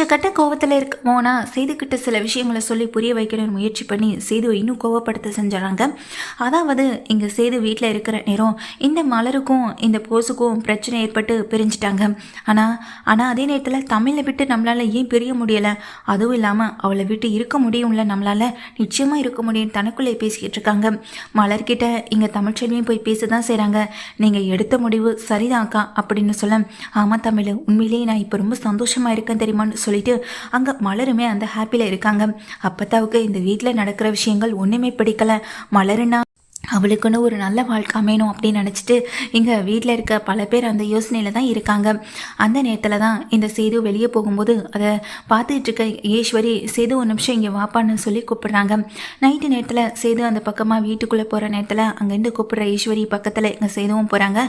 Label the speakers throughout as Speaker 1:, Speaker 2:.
Speaker 1: உச்சக்கட்ட கோவத்தில் இருக்க. மோனா சேதுக்கிட்ட சில விஷயங்களை சொல்லி புரிய வைக்கணும்னு முயற்சி பண்ணி சேதுவை இன்னும் கோவப்படுத்த செஞ்சாங்க. அதாவது இங்கே சேது வீட்டில் இருக்கிற நேரம் இந்த மலருக்கும் இந்த போஸுக்கும் பிரச்சனை ஏற்பட்டு பிரிஞ்சிட்டாங்க. ஆனால் ஆனால் அதே நேரத்தில் தமிழை விட்டு நம்மளால் ஏன் பிரிய முடியலை? அதுவும் இல்லாமல் அவளை விட்டு இருக்க முடியும்ல நம்மளால்? நிச்சயமாக இருக்க முடியும் தனக்குள்ளே பேசிக்கிட்டு இருக்காங்க. மலர்கிட்ட இங்கே தமிழ்ச்செல்வியும் போய் பேச தான் செய்கிறாங்க நீங்கள் எடுத்த முடிவு சரிதான்க்கா அப்படின்னு சொல்ல ஆமாம் தமிழ் உண்மையிலேயே நான் இப்போ ரொம்ப சந்தோஷமாக இருக்கேன் தெரியுமான்னு சொல்லிட்டு அங்கே மலருமே அந்த ஹாப்பியில் இருக்காங்க. அப்பத்தாவுக்கு இந்த வீட்டில் நடக்கிற விஷயங்கள் ஒன்றுமே பிடிக்கல. மலருன்னா அவளுக்குன்னு ஒரு நல்ல வாழ்க்கை அமையணும் அப்படின்னு நினச்சிட்டு இங்கே வீட்டில் இருக்க பல பேர் அந்த யோசனையில் தான் இருக்காங்க. அந்த நேரத்தில் தான் இந்த சேது வெளியே போகும்போது அதை பார்த்துட்டு இருக்க ஈஸ்வரி சேது ஒரு நிமிஷம் இங்கே வாப்பான்னு சொல்லி கூப்பிடுறாங்க. நைட்டு நேரத்தில் சேது அந்த பக்கமாக வீட்டுக்குள்ளே போகிற நேரத்தில் அங்கேருந்து கூப்பிடுற ஈஸ்வரி பக்கத்தில் இங்கே சேதுவும் போகிறாங்க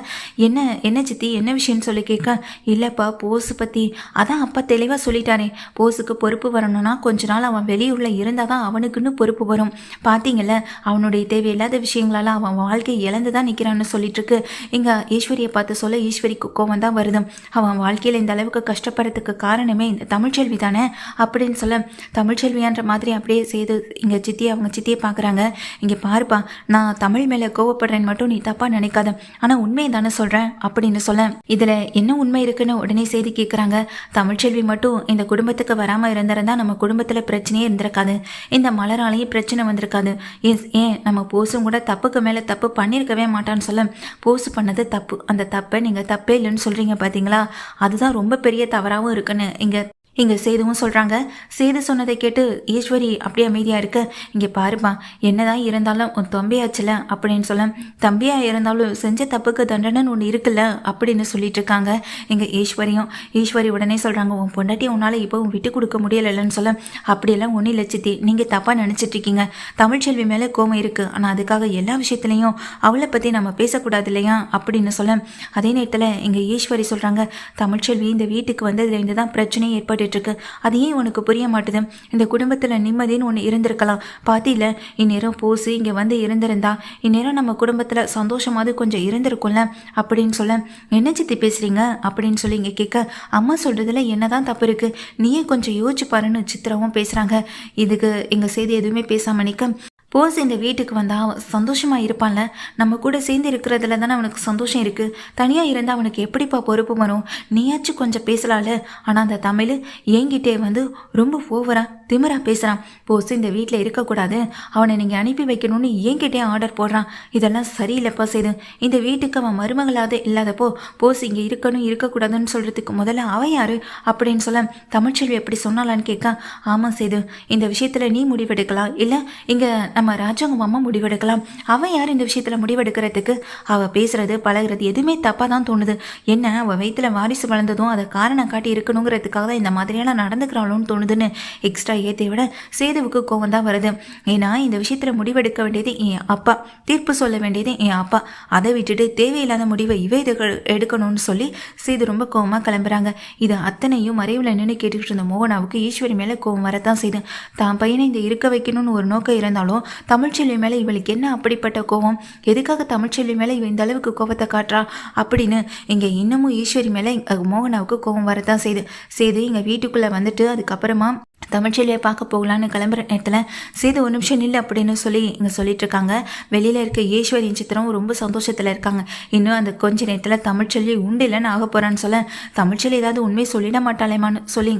Speaker 1: என்ன என்ன சித்தி என்ன விஷயம்னு சொல்லி கேட்க இல்லைப்பா போஸு பற்றி அதான் அப்பா தெளிவாக சொல்லிட்டாரே போஸுக்கு பொறுப்பு வரணும்னா கொஞ்ச நாள் அவன் வெளியூரில் இருந்தால் தான் அவனுக்குன்னு பொறுப்பு வரும். பார்த்தீங்கள அவனுடைய தேவையில்லாத விஷயங்களால அவன் வாழ்க்கை இழந்து தான் நிற்கிறான்னு சொல்லிட்டு இருக்கு இங்கே ஈஸ்வரியை பார்த்து சொல்ல ஈஸ்வரிக்கு கோவம் தான் வருது. அவன் வாழ்க்கையில் இந்த அளவுக்கு கஷ்டப்படுறதுக்கு காரணமே இந்த தமிழ்ச்செல்வி தானே? அப்படின்னு சொல்ல தமிழ்ச்செல்வியான்ற மாதிரி அப்படியே செய்து இங்கே சித்தி அவங்க சித்தியை பார்க்குறாங்க. இங்கே பாருப்பா நான் தமிழ் மேலே கோவப்படுறேன்னு மட்டும் நீ தப்பாக நினைக்காத. ஆனால் உண்மையை தானே சொல்கிறேன் அப்படின்னு சொல்ல. இதில் என்ன உண்மை இருக்குன்னு உடனே செய்தி கேட்குறாங்க தமிழ்ச்செல்வி மட்டும் இந்த குடும்பத்துக்கு வராமல் இருந்திருந்தா நம்ம குடும்பத்தில் பிரச்சனையே இருந்திருக்காது. இந்த மலராலையும் பிரச்சனை வந்திருக்காது. ஏன் ஏன் நம்ம போஸும் கூட தப்பு தப்புக்கு மேலே தப்பு பண்ணியிருக்கவே மாட்டான்னு சொல்ல போஸ்ட் பண்ணது தப்பு. அந்த தப்பை நீங்கள் தப்பே இல்லைன்னு சொல்கிறீங்க பார்த்தீங்களா அதுதான் ரொம்ப பெரிய தவறாகவும் இருக்குன்னு இங்கே இங்கே சேதுவும் சொல்கிறாங்க சேது சொன்னதை கேட்டு ஈஸ்வரி அப்படியே அமைதியாக இருக்க. இங்கே பாருப்பா என்னதான் இருந்தாலும் உன் தம்பியாச்சுல அப்படின்னு சொல்ல தம்பியா இருந்தாலும் செஞ்ச தப்புக்கு தண்டனைன்னு ஒன்று இருக்குல்ல அப்படின்னு சொல்லிட்டு இருக்காங்க. இங்கே ஈஸ்வரியும் ஈஸ்வரி உடனே சொல்கிறாங்க உன் பொண்டாட்டி உன்னால் இப்போவும் விட்டு கொடுக்க முடியலைன்னு சொல்ல அப்படியெல்லாம் ஒன்றும் இல்லை சித்தி நீங்கள் தப்பாக நினச்சிட்டு இருக்கீங்க. தமிழ்ச்செல்வி மேலே கோமம் இருக்குது ஆனால் அதுக்காக எல்லா விஷயத்துலையும் அவளை பற்றி நம்ம பேசக்கூடாது இல்லையா? அப்படின்னு சொல்ல அதே நேரத்தில் இங்கே ஈஸ்வரி சொல்கிறாங்க தமிழ்ச்செல்வி இந்த வீட்டுக்கு வந்ததுலேருந்து தான் பிரச்சனையே ஏற்பட்டு இருக்கு அது ஏன் உனக்கு புரிய மாட்டுது. இந்த குடும்பத்தில் நிம்மதின்னு ஒன்று இருந்திருக்கலாம். பாத்தியில இந்நேரம் போசு இங்கே வந்து இருந்திருந்தா இந்நேரம் நம்ம குடும்பத்தில் சந்தோஷமாவது கொஞ்சம் இருந்திருக்கும்ல? அப்படின்னு சொல்ல என்ன சித்தி பேசுறீங்க? அப்படின்னு சொல்லி இங்கே கேட்க அம்மா சொல்றதுல என்னதான் தப்பு இருக்கு? நீயே கொஞ்சம் யோசிச்சு பாருன்னு சித்திராவும் பேசுறாங்க. இதுக்கு எங்க செய்தி எதுவுமே பேசாம நிக்க. போஸ் இந்த வீட்டுக்கு வந்தால் அவன் சந்தோஷமாக இருப்பான்ல நம்ம கூட சேர்ந்து இருக்கிறதுல தானே அவனுக்கு சந்தோஷம் இருக்குது தனியாக இருந்தால் அவனுக்கு எப்படிப்பா பொறுப்பு வரும்? நீயாச்சும் கொஞ்சம் பேசலாம்ல. ஆனால் அந்த தமிழ் என்கிட்டே வந்து ரொம்ப ஓவராக திமிரா பேசுகிறான் போஸ் இந்த வீட்டில் இருக்கக்கூடாது. அவனை நீங்கள் அனுப்பி வைக்கணும்னு என்கிட்டே ஆர்டர் போடுறான். இதெல்லாம் சரியில்லைப்பா செய்து இந்த வீட்டுக்கு அவன் மருமகளாத இல்லாதப்போ போஸ் இங்கே இருக்கணும் இருக்கக்கூடாதுன்னு சொல்கிறதுக்கு முதல்ல அவன் யாரு அப்படின்னு சொல்ல தமிழ்ச்செல்வி எப்படி சொன்னாலான்னு கேட்க ஆமாம் செய்து இந்த விஷயத்தில் நீ முடிவெடுக்கலாம். இல்லை இங்கே நம்ம ராஜாங்க அம்மா முடிவெடுக்கலாம். அவன் யார் இந்த விஷயத்தில் முடிவெடுக்கிறதுக்கு? அவள் பேசுகிறது பழகுறது எதுவுமே தப்பாக தான் தோணுது. என்ன அவள் வயிற்றில் வாரிசு வளர்ந்ததும் அதை காரணம் காட்டி இருக்கணுங்கிறதுக்காக தான் இந்த மாதிரியெல்லாம் நடந்துக்கிறாளோன்னு தோணுதுன்னு எக்ஸ்ட்ரா ஏத்தை விட சேதுவுக்கு கோவம் தான் வருது. ஏன்னா இந்த விஷயத்துல முடிவெடுக்க வேண்டியது என் அப்பா. தீர்ப்பு சொல்ல வேண்டியது என் அப்பா. அதை விட்டுட்டு தேவையில்லாத முடிவை இவ இது எடுக்கணும்னு சொல்லி சேது ரொம்ப கோவமா கிளம்புறாங்க. இது அத்தனையும் மறைவில் நின்று கேட்டுக்கிட்டு இருந்த மோகனாவுக்கு ஈஸ்வரி மேலே கோவம் வரத்தான் செய்து. தான் பையனை இந்த இருக்க வைக்கணும்னு ஒரு நோக்கம் இருந்தாலும் தமிழ்ச்செல்வி மேலே இவளுக்கு என்ன அப்படிப்பட்ட கோவம் எதுக்காக தமிழ்ச்செல்வி மேலே இவ இந்த அளவுக்கு கோபத்தை காட்டுறா? அப்படின்னு இங்கே இன்னமும் ஈஸ்வரி மேலே மோகனாவுக்கு கோவம் வரத்தான் செய்து. செய்து இங்கே வீட்டுக்குள்ளே வந்துட்டு அதுக்கப்புறமா தமிழ்ச்செல்வியை பார்க்க போகலான்னு கிளம்புற நேரத்தில் சேது ஒரு நிமிஷம் நில்லு அப்படின்னு சொல்லி இங்கே சொல்லிட்டு இருக்காங்க. வெளியில் இருக்க ஈஸ்வரியின் சித்திரம் ரொம்ப சந்தோஷத்தில் இருக்காங்க. இன்னும் அந்த கொஞ்ச நேரத்தில் தமிழ்ச்செல்வி உண்டு இல்லைன்னு ஆக போகிறான்னு சொல்ல தமிழ்ச்செல்வி ஏதாவது உண்மை சொல்லிட மாட்டாளேமான்னு சொல்லி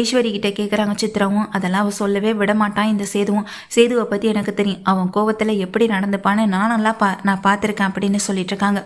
Speaker 1: ஈஸ்வரி கிட்ட கேட்குறாங்க சித்திரமும். அதெல்லாம் அவள் சொல்லவே விட மாட்டான் இந்த சேதுவும். சேதுவை பற்றி எனக்கு தெரியும். அவன் கோவத்தில் எப்படி நடந்துப்பான்னு நான் நல்லா பா நான் பார்த்துருக்கேன் அப்படின்னு சொல்லிட்டு இருக்காங்க.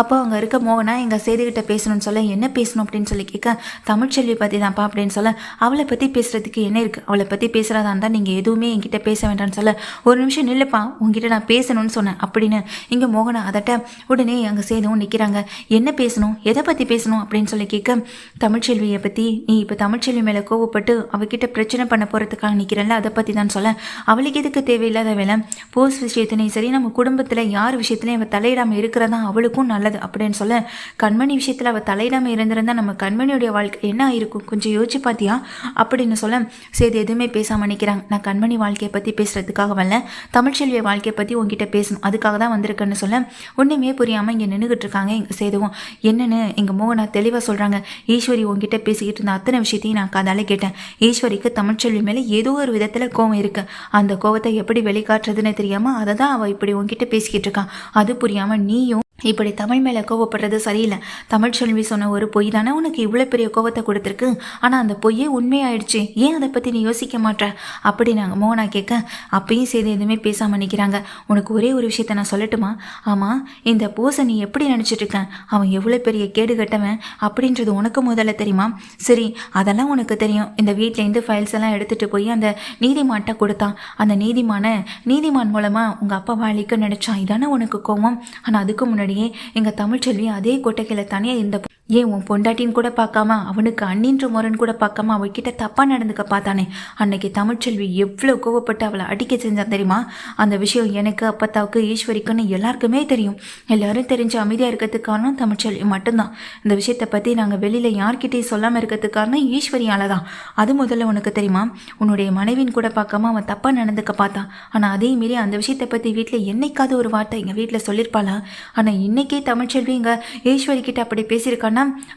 Speaker 1: அப்போ அங்கே இருக்க மோகனா எங்கள் சேதுகிட்ட பேசணும்னு சொல்ல என்ன பேசணும்? அப்படின்னு சொல்லி கேட்க தமிழ்ச்செல்வி பற்றி தான்ப்பா அப்படின்னு சொல்ல அவளை பற்றி பேசுகிறதுக்கு என்ன இருக்குது அவளை பற்றி பேசுகிறதா இருந்தால் நீங்கள் எதுவுமே என்கிட்ட பேச வேண்டாம்னு சொல்ல. ஒரு நிமிஷம் நில்லுப்பா உங்ககிட்ட நான் பேசணும்னு சொன்னேன். அப்படின்னு இங்கே மோகனா அதட்ட உடனே அங்கே சேதுவும் நிற்கிறாங்க என்ன பேசணும்? எதை பற்றி பேசணும்? அப்படின்னு சொல்லி கேட்க தமிழ்ச்செல்வியை பற்றி நீ இப்போ தமிழ்ச்செல்வி மேலே கோவப்பட்டு அவகிட்ட பிரச்சனை பண்ண போகிறதுக்காக நிற்கிறல்ல அதை பற்றி தான் சொல்ல. அவளுக்கு எதுக்கு தேவையில்லாத வேலை? போஸ் விஷயத்துலையும் சரி நம்ம குடும்பத்தில் யார் விஷயத்துலையும் அவள் தலையிடாமல் இருக்கிறதா அவளுக்கும் நல்லது அப்படின்னு சொல்ல. கண்மணி விஷயத்தில் அவள் தலையிடாமல் இருந்திருந்தா நம்ம கண்மணியுடைய வாழ்க்கை என்ன ஆயிருக்கும்? கொஞ்சம் யோசிச்சு பார்த்தியா அப்படின்னு சொல்ல சேது எதுவுமே பேசாமல் நிற்கிறாங்க நான் கண்மணி வாழ்க்கையை பற்றி பேசுகிறதுக்காக வரல. தமிழ்ச்செல்விய வாழ்க்கையை பற்றி உங்ககிட்ட பேசணும். அதுக்காக தான் வந்திருக்கேன்னு சொல்ல ஒன்றுமே புரியாமல் இங்கே நின்றுக்கிட்டு இருக்காங்க எங்கள் சேதுவும். என்னென்னு எங்கள் மோகனா தெளிவாக சொல்கிறாங்க ஈஸ்வரி உங்ககிட்ட பேசிக்கிட்டு இருந்த அத்தனை விஷயத்தையும் நான் காதால கேட்டேன். ஈஸ்வரிக்கு தமிழ்ச்செல்வி மேலே ஏதோ ஒரு விதத்தில் கோவம் இருக்குது அந்த கோவத்தை எப்படி வெளிக்காட்டுறதுன்னு தெரியாமல் அதை தான் அவள் இப்படி உங்ககிட்ட பேசிக்கிட்டு இருக்கான் அது புரியாமல் நீயும் இப்படி தமிழ் மேலே கோவப்படுறது சரியில்லை. தமிழ் செல்வி சொன்ன ஒரு பொய் தானே உனக்கு இவ்வளோ பெரிய கோவத்தை கொடுத்துருக்கு? ஆனால் அந்த பொய்யே உண்மையாயிடுச்சு. ஏன் அதை பற்றி நீ யோசிக்க மாட்ட அப்படி நாங்கள் மோகனா கேட்க அப்பயும் செய்து எதுவுமே பேசாமல் நிற்கிறாங்க உனக்கு ஒரே ஒரு விஷயத்த நான் சொல்லட்டுமா? ஆமாம் இந்த போஸை நீ எப்படி நினச்சிட்டு இருக்க? அவன் எவ்வளோ பெரிய கேடு கட்டவன் அப்படின்றது உனக்கு முதல்ல தெரியுமா? சரி அதெல்லாம் உனக்கு தெரியும். இந்த வீட்டிலேருந்து ஃபைல்ஸ் எல்லாம் எடுத்துகிட்டு போய் அந்த நீதிமான்ட்ட கொடுத்தான் அந்த நீதிமான நீதிமான் மூலமாக உங்கள் அப்பா வாழிக்க நினச்சான் இதானே உனக்கு கோவம் ஆனால் அதுக்கு முன்னாடியே எங்கள் தமிழ்ச்செல்வி அதே கொட்டகையில் தனியாக இருந்த ஏன் உன் பொண்டாட்டின்னு கூட பார்க்காம அவனுக்கு அண்ணின்ற முரன் கூட பார்க்காம அவகிட்ட தப்பாக நடந்துக்க பார்த்தானே? அன்னைக்கு தமிழ்ச்செல்வி எவ்வளோ கோவப்பட்டு அவளை அடிக்க செஞ்சான் தெரியுமா? அந்த விஷயம் எனக்கு அப்பத்தாவுக்கு ஈஸ்வரிக்குன்னு எல்லாருக்குமே தெரியும். எல்லாரும் தெரிஞ்சு அமைதியாக இருக்கிறதுக்கு காரணம் தமிழ்ச்செல்வி மட்டும்தான். இந்த விஷயத்தை பற்றி நாங்கள் வெளியில் யார்கிட்டையும் சொல்லாமல் இருக்கிறதுக்கு காரணம் ஈஸ்வரியால தான் அது முதல்ல உனக்கு தெரியுமா? உன்னுடைய மனைவின் கூட பார்க்காம அவன் தப்பாக நடந்துக்க பார்த்தான். ஆனால் அதே மீறி அந்த விஷயத்தை பற்றி வீட்டில் என்னைக்காவது ஒரு வார்த்தை எங்கள் வீட்டில் சொல்லியிருப்பாளா ஆனால் இன்னைக்கே தமிழ்ச்செல்வி இங்கே ஈஸ்வரி கிட்ட அப்படி பேசியிருக்கான்னு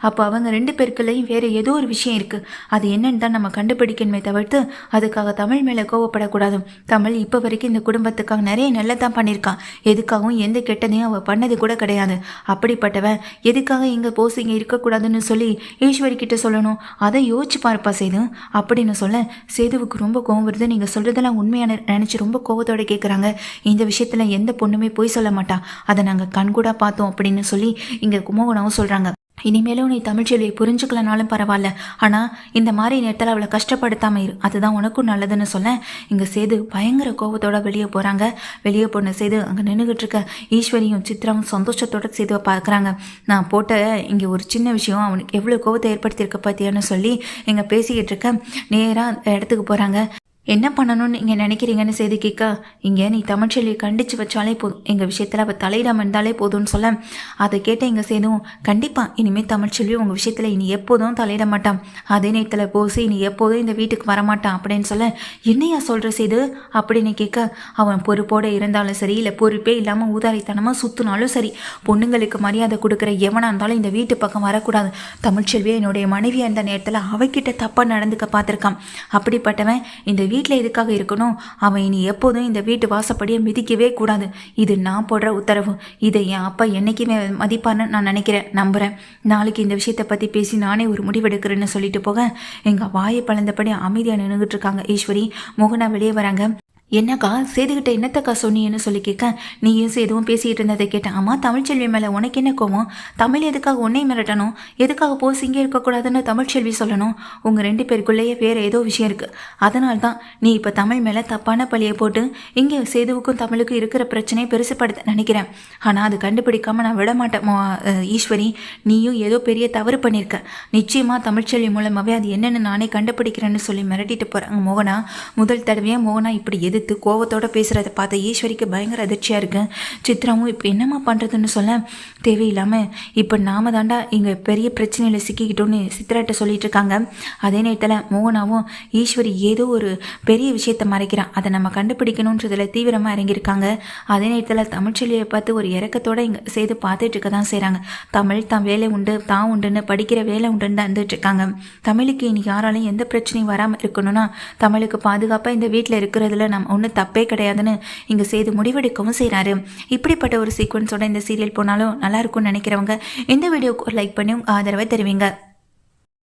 Speaker 1: அப்போ அவங்க ரெண்டு பேருக்குள்ளேயும் வேறு ஏதோ ஒரு விஷயம் இருக்குது அது என்னன்னு தான் நம்ம கண்டுபிடிக்கணுமே தவிர்த்து அதுக்காக தமிழ் மேலே கோவப்படக்கூடாது. தமிழ் இப்போ வரைக்கும் இந்த குடும்பத்துக்காக நிறைய நல்லதான் பண்ணியிருக்கான். எதுக்காகவும் எந்த கெட்டதையும் அவள் பண்ணது கூட கிடையாது. அப்படிப்பட்டவன் எதுக்காக இங்கே போஸ் இங்கே இருக்கக்கூடாதுன்னு சொல்லி ஈஸ்வரி கிட்ட சொல்லணும்? அதை யோசிச்சு பார்ப்பா சேது. அப்படின்னு சொல்ல சேதுவுக்கு ரொம்ப கோவம் வருது. நீங்கள் சொல்கிறதெல்லாம் உண்மையான நினச்சி ரொம்ப கோவத்தோட கேட்குறாங்க இந்த விஷயத்தில் எந்த பொண்ணுமே போய் சொல்ல மாட்டா. அதை நாங்கள் கண்கூடா பார்த்தோம் அப்படின்னு சொல்லி இங்கே கும்பகோணமும் சொல்கிறாங்க இனிமேலும் நீ தமிழ்ச்செல்வியை புரிஞ்சுக்கலனாலும் பரவாயில்ல. ஆனால் இந்த மாதிரி நேரத்தில் அவளை கஷ்டப்படுத்தாம இரு. அதுதான் உனக்கும் நல்லதுன்னு சொல்ல இங்கே சேது பயங்கர கோபத்தோட வெளியே போகிறாங்க வெளியே போன சேது அங்கே நின்றுக்கிட்டு இருக்க. ஈஸ்வரியும் சித்ராவும் சந்தோஷத்தோட சேதுவை பார்க்குறாங்க. நான் போட்ட இங்கே ஒரு சின்ன விஷயம் அவனுக்கு எவ்வளோ கோபத்தை ஏற்படுத்தியிருக்க பார்த்தியான்னு சொல்லி இங்கே பேசிக்கிட்டு இருக்க. நேராக இடத்துக்கு போகிறாங்க என்ன பண்ணணும்னு நீங்கள் நினைக்கிறீங்கன்னு செய்து கேட்க இங்கே நீ தமிழ்ச்செல்வியை கண்டித்து வச்சாலே போதும். எங்கள் விஷயத்தில் அவள் தலையிடாமல் இருந்தாலே போதும்னு சொல்ல. அதை கேட்ட இங்கே சேதும் கண்டிப்பாக இனிமேல் தமிழ்ச்செல்வி உங்கள் விஷயத்தில் இனி எப்போதும் தலையிட மாட்டான் அதே நேரத்தில் போசி இனி எப்போதும் இந்த வீட்டுக்கு வரமாட்டான் அப்படின்னு சொல்ல என்னையா சொல்கிற செய்து அப்படின்னு கேட்க அவன் பொறுப்போடு இருந்தாலும் சரி இல்லை பொறுப்பே இல்லாமல் ஊதாரித்தனமாக சுற்றினாலும் சரி. பொண்ணுங்களுக்கு மரியாதை கொடுக்குற எவனாக இருந்தாலும் இந்த வீட்டு பக்கம் வரக்கூடாது. தமிழ்ச்செல்வியை என்னுடைய மனைவியாக இருந்த நேரத்தில் அவகிட்ட தப்பாக நடந்துக்க பார்த்துருக்கான். அப்படிப்பட்டவன் இந்த வீ வீட்டில் எதுக்காக இருக்கணும்? அவன் இனி எப்போதும் இந்த வீட்டு வாசப்படியை மிதிக்கவே கூடாது. இது நான் போடுற உத்தரவு. இதை என் அப்பா என்றைக்குமே மதிப்பான்னு நான் நினைக்கிறேன். நம்புகிறேன் நாளைக்கு இந்த விஷயத்தை பற்றி பேசி நானே ஒரு முடிவெடுக்கிறேன்னு சொல்லிட்டு போக எங்கள் வாயை பழந்தபடி அமைதியாக நின்றுகிட்டு இருக்காங்க. ஈஸ்வரி மோகனா வெளியே வராங்க. என்னக்கா சேதுகிட்ட என்னத்தக்கா சொன்னீன்னு சொல்லி கேட்க நீயும் சேதுவும் பேசிகிட்டு இருந்ததை கேட்டேன். அம்மா தமிழ்ச்செல்வி மேலே உனக்கு என்ன கோவம் தமிழ் எதுக்காக உன்னை மிரட்டணும்? எதுக்காக போஸ் இங்கே இருக்கக்கூடாதுன்னு தமிழ்ச்செல்வி சொல்லணும்? உங்கள் ரெண்டு பேருக்குள்ளேயே வேறு ஏதோ விஷயம் இருக்குது அதனால தான் நீ இப்போ தமிழ் மேலே தப்பான பழியை போட்டு இங்கே சேதுவுக்கும் தமிழுக்கும் இருக்கிற பிரச்சனையை பெருசுப்படுத்த நினைக்கிறேன். ஆனால் அது கண்டுபிடிக்காம நான் விட மாட்டேன் ஈஸ்வரி. நீயும் ஏதோ பெரிய தவறு பண்ணியிருக்க நிச்சயமாக தமிழ்ச்செல்வி மூலமாகவே அது என்னென்னு நானே கண்டுபிடிக்கிறேன்னு சொல்லி மிரட்டிட்டு போகிறாங்க மோகனா. முதல் தடவையாக மோகனா இப்படி எது எதிர்த்து கோவத்தோடு பேசுகிறத பார்த்த ஈஸ்வரிக்கு பயங்கர அதிர்ச்சியாக இருக்கு. சித்ராவும் இப்போ என்னம்மா பண்ணுறதுன்னு சொல்ல? தேவையில்லாமல் இப்போ நாம தாண்டா இங்கே பெரிய பிரச்சனையில் சிக்கிக்கிட்டோன்னு சித்ராட்ட சொல்லிட்டு இருக்காங்க. அதே நேரத்தில் மோகனாவும் ஈஸ்வரி ஏதோ ஒரு பெரிய விஷயத்தை மறைக்கிறான். அதை நம்ம கண்டுபிடிக்கணுன்றதுல தீவிரமாக இறங்கியிருக்காங்க. அதே நேரத்தில் தமிழ்ச்செல்வியை பார்த்து ஒரு இறக்கத்தோடு இங்கே செய்து பார்த்துட்டு இருக்க தான் செய்கிறாங்க தமிழ் தான் வேலை உண்டு தான் உண்டுன்னு படிக்கிற வேலை உண்டுன்னு தான் இருந்துட்டு இருக்காங்க. தமிழுக்கு இனி யாராலையும் எந்த பிரச்சனையும் வராமல் இருக்கணும்னா தமிழுக்கு பாதுகாப்பாக இந்த வீட்டில் இருக்கிறதுல நம்ம ஒன்றும் தப்பே கிடையாதுன்னு இங்கே செய்து முடிவெடுக்கவும் செய்கிறாரு இப்படிப்பட்ட ஒரு சீக்வன்ஸோட இந்த சீரியல் போனாலும் நல்லாயிருக்கும்னு நினைக்கிறவங்க இந்த வீடியோக்கு ஒரு லைக் பண்ணி ஆதரவை தெரிவிங்க.